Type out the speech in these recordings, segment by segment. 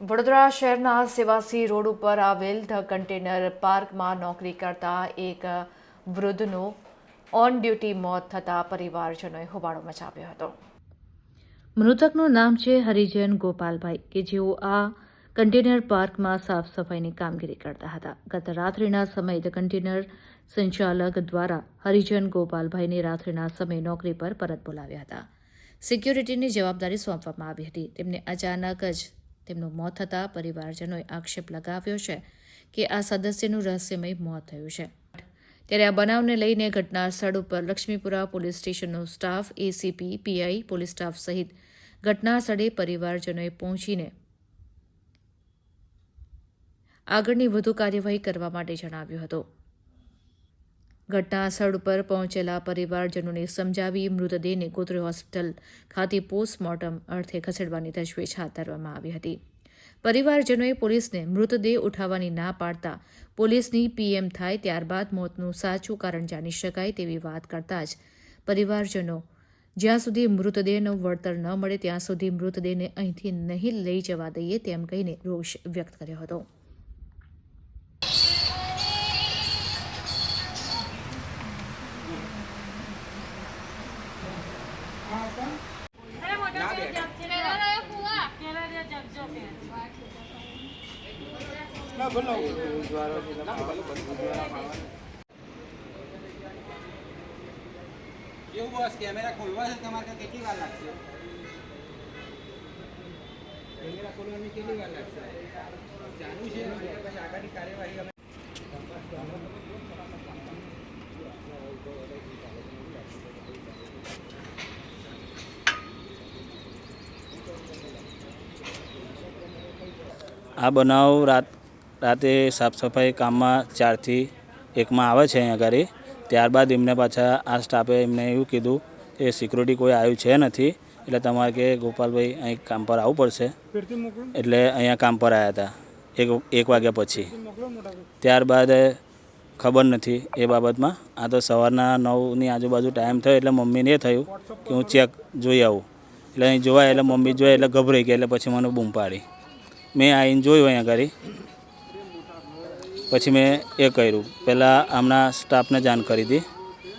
વડોદરા શહેરના સેવાસી રોડ ઉપર આવેલ ધ કન્ટેનર પાર્કમાં નોકરી કરતા એક વૃદ્ધનું ઓન ડ્યુટી મોત થતાં પરિવારજનોએ હોબાળો મચાવ્યો હતો. મૃતકનું નામ છે હરિજન ગોપાલભાઈ, કે જેઓ આ કન્ટેનર પાર્કમાં સાફ સફાઈની કામગીરી કરતા હતા. ગત રાત્રિના સમયે ધ કન્ટેનર સંચાલક દ્વારા હરિજન ગોપાલભાઈને રાત્રિના સમયે નોકરી પર પરત બોલાવ્યા હતા. સિક્યુરિટીની જવાબદારી સોંપવામાં આવી હતી. તેમને અચાનક જ તેમનું મોત થતાં પરિવારજનોએ આક્ષેપ લગાવ્યો છે કે આ સદસ્યનું રહસ્યમય મોત થયું છે. ત્યારે આ બનાવને લઈને ઘટના સ્થળ ઉપર Laxmipura police સ્ટેશનનો staff ACP PI police staff સહિત ઘટના સ્થળે પરિવારજનોએ પહોંચીને આગળની વધુ કાર્યવાહી કરવા માટે જણાવ્યું હતું. ઘટના સ્થળ ઉપર પહોંચેલા પરિવારજનોને સમજાવી મૃતદેહને ગોત્રી હોસ્પિટલ ખાતે પોસ્ટમોર્ટમ અર્થે ખસેડવાની તજવીજ હાથ ધરવામાં આવી હતી. પરિવારજનોએ પોલીસને મૃતદેહ ઉઠાવવાની ના પાડતા પોલીસની પીએમ થાય ત્યારબાદ મોતનું સાચું કારણ જાણી શકાય તેવી વાત કરતા જ પરિવારજનો જ્યાં સુધી મૃતદેહનું વળતર ન મળે ત્યાં સુધી મૃતદેહને અહીંથી નહીં લઈ જવા દઈએ તેમ કહીને રોષ વ્યક્ત કર્યો હતો. કેવું બોસ કેમેરા ખોલવા છે તમારે ત્યાં કેટલી વાર લાગશે કેમેરા ખોલવાની કેટલી વાર લાગશે ચાલુ છે ને પછી આગળની કાર્યવાહી અમે આ બનાવ રાત રાતે સાફ સફાઈ કામમાં ચારથી એકમાં આવે છે અહીંયા આગળ ત્યારબાદ એમને પાછા આ સ્ટાફે એમને એવું કીધું કે સિક્યુરિટી કોઈ આવ્યું છે નથી એટલે તમારે કે ગોપાલભાઈ અહીં કામ પર આવવું પડશે. એટલે અહીંયા કામ પર આવ્યા હતા એક એક વાગ્યા પછી. ત્યારબાદ ખબર નથી એ બાબતમાં. આ તો સવારના નવની આજુબાજુ ટાઈમ થયો એટલે મમ્મીને એ થયું કે હું ચેક જોઈ આવું. એટલે અહીં જોવાય એટલે મમ્મી જોઈએ એટલે ગભરાઈ ગઈ એટલે પછી મને બૂમ પાડી. મેં આવીને જોયું અહીંયા આગળ પછી મેં એ કર્યું. પહેલાં આમના સ્ટાફને જાણ કરી હતી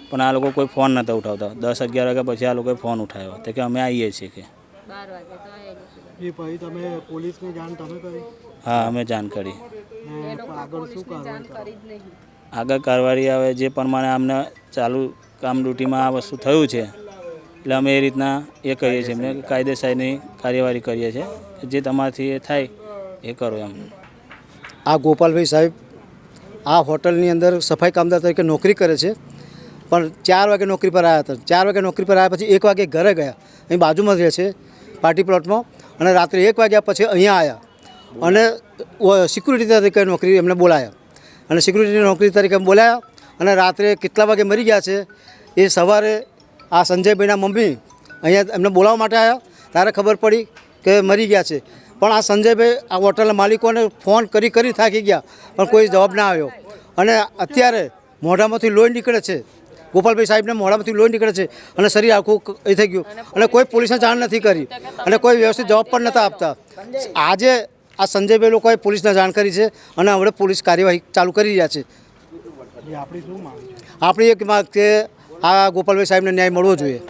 પણ આ લોકો કોઈ ફોન નહોતા ઉઠાવતા. દસ અગિયાર વાગ્યા પછી આ લોકોએ ફોન ઉઠાવ્યો. તો કે અમે આવીએ છીએ કે. એ પછી તમે પોલીસને જાણ તમે કરી? હા અમે જાણ કરી. આગળ? કારવારી આવે જે પ્રમાણે અમને ચાલુ કામ ડ્યુટીમાં આ વસ્તુ થયું છે એટલે અમે એ રીતના એ કરીએ છીએ. એમને કાયદેસરની કાર્યવાહી કરીએ છીએ. જે તમારાથી એ થાય એ કરો એમ. આ ગોપાલભાઈ સાહેબ આ હોટલની અંદર સફાઈ કામદાર તરીકે નોકરી કરે છે. પણ ચાર વાગે નોકરી પર આવ્યા હતા. ચાર વાગે નોકરી પર આવ્યા પછી એક વાગે ઘરે ગયા. અહીં બાજુમાં રહે છે પાર્ટી પ્લોટમાં. અને રાત્રે એક વાગ્યા પછી અહીંયા આવ્યા અને સિક્યુરિટી તરીકે નોકરી એમને બોલાયા. અને સિક્યુરિટીની નોકરી તરીકે બોલાયા અને રાત્રે કેટલા વાગે મરી ગયા છે એ સવારે આ સંજયભાઈના મમ્મી અહીંયા એમને બોલાવવા માટે આવ્યા ત્યારે ખબર પડી કે મરી ગયા છે. પણ આ સંજયભાઈ આ હોટલના માલિકોને ફોન કરી કરી થાકી ગયા પણ કોઈ જવાબ ના આવ્યો. અને અત્યારે મોઢામાંથી લોહી નીકળે છે. ગોપાલભાઈ સાહેબને મોઢામાંથી લોહી નીકળે છે અને શરીર આખું એ થઈ ગયું. અને કોઈ પોલીસને જાણ નથી કરી. અને કોઈ વ્યવસ્થિત જવાબ પણ નહોતા આપતા. આજે આ સંજયભાઈ લોકોએ પોલીસને જાણ કરી છે અને હવે પોલીસ કાર્યવાહી ચાલુ કરી રહ્યા છે. આપણી એક માંગ કે આ ગોપાલભાઈ સાહેબને ન્યાય મળવો જોઈએ.